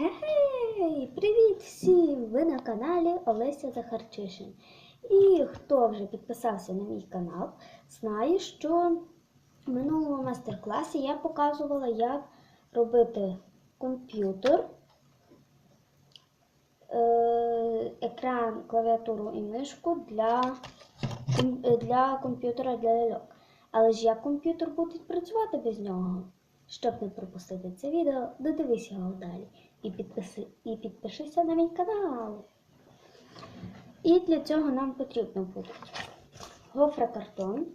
Гей! Привіт всім! Ви на каналі Олеся Захарчишин. І хто вже підписався на мій канал, знає, що в минулому майстер-класі я показувала, як робити комп'ютер, е, екран, клавіатуру і мишку для, для комп'ютера для ляльок. Але ж як комп'ютер буде працювати без нього? Щоб не пропустити це відео, додивись його далі і, підписи, і підпишися на мій канал. І для цього нам потрібно буде гофрокартон,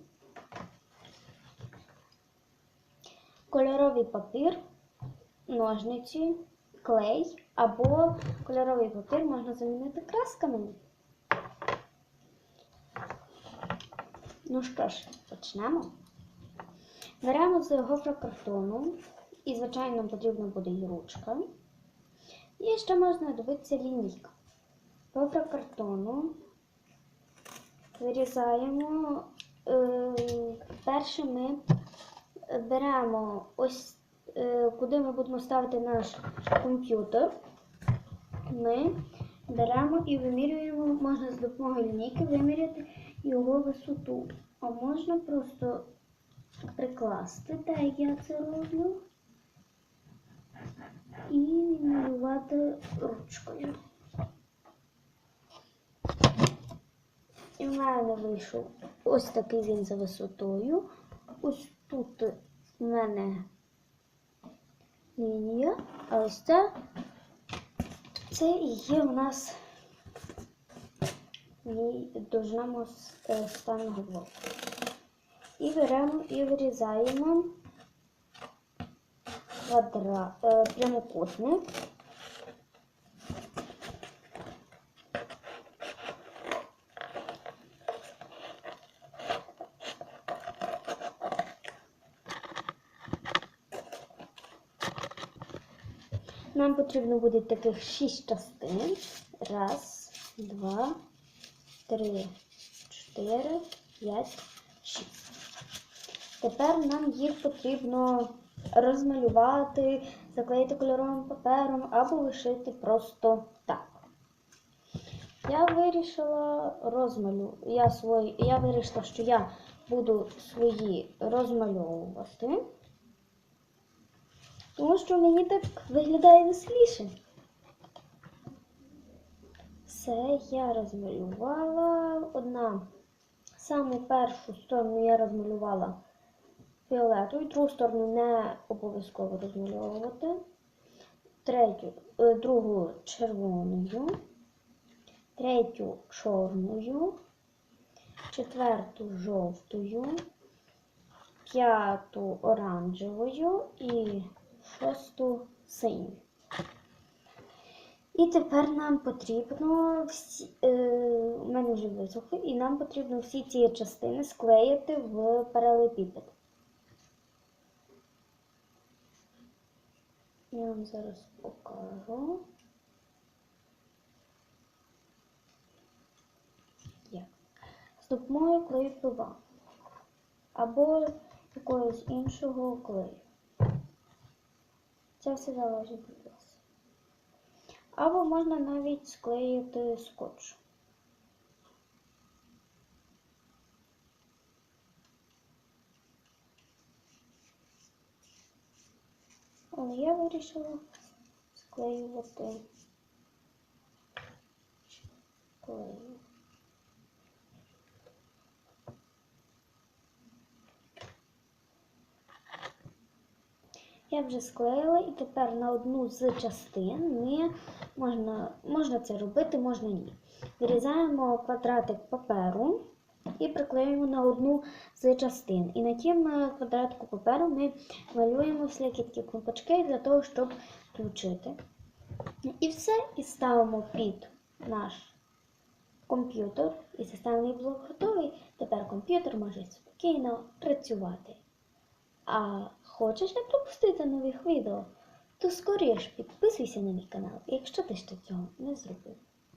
кольоровий папір, ножниці, клей або кольоровий папір можна замінити красками. Ну що ж, почнемо. Беремо з гофрокартону і, звичайно, потрібна буде і ручка. І ще можна дивитися лінійка. Гофрокартону вирізаємо. Е, перше ми беремо ось, е, куди ми будемо ставити наш комп'ютер. Ми беремо і вимірюємо, можна з допомогою лінійки виміряти його висоту. А можна просто прикласти, так я це роблю, і малювати ручкою. І в мене вийшов ось такий він за висотою. Ось тут в мене лінія, а ось це, це і є у нас довжина е, блоку. І беремо і вирізаємо квадра... е, прямокутник. Нам потрібно буде таких шість частин. Раз, два, три, чотири, п'ять, шість. Тепер нам їх потрібно розмалювати, заклеїти кольоровим папером або лишити просто так. Я вирішила розмалю. Я, свої... я вирішила, що я буду свої розмальовувати, тому що мені так виглядає веселіше. Все, я розмалювала. Одна саму першу сторону я розмалювала фіолетовою, другу сторону не обов'язково розмальовувати. Третю, е, другу червоною, третю чорною, четверту жовтою, п'яту оранжевою і шосту синьою. І тепер нам потрібно всі, е, у мене вже висохли, і нам потрібно всі ці частини склеїти в паралепіпед. Я вам зараз покажу. З допомогою клею пива. Або якогось іншого клею. Це все залежить від вас. Або можна навіть склеїти скотч. Але я вирішила склеювати клею. Я вже склеїла і тепер на одну з частин ми можна, можна це робити, можна ні. Вирізаємо квадратик паперу і приклеюємо на одну з частин. І на тім е, квадратику паперу ми малюємо всякі такі кнопочки для того, щоб включити. І все, і ставимо під наш комп'ютер. І системний блок готовий. Тепер комп'ютер може спокійно працювати. А хочеш не пропустити нових відео, то скоріш підписуйся на мій канал, якщо ти ще цього не зробив.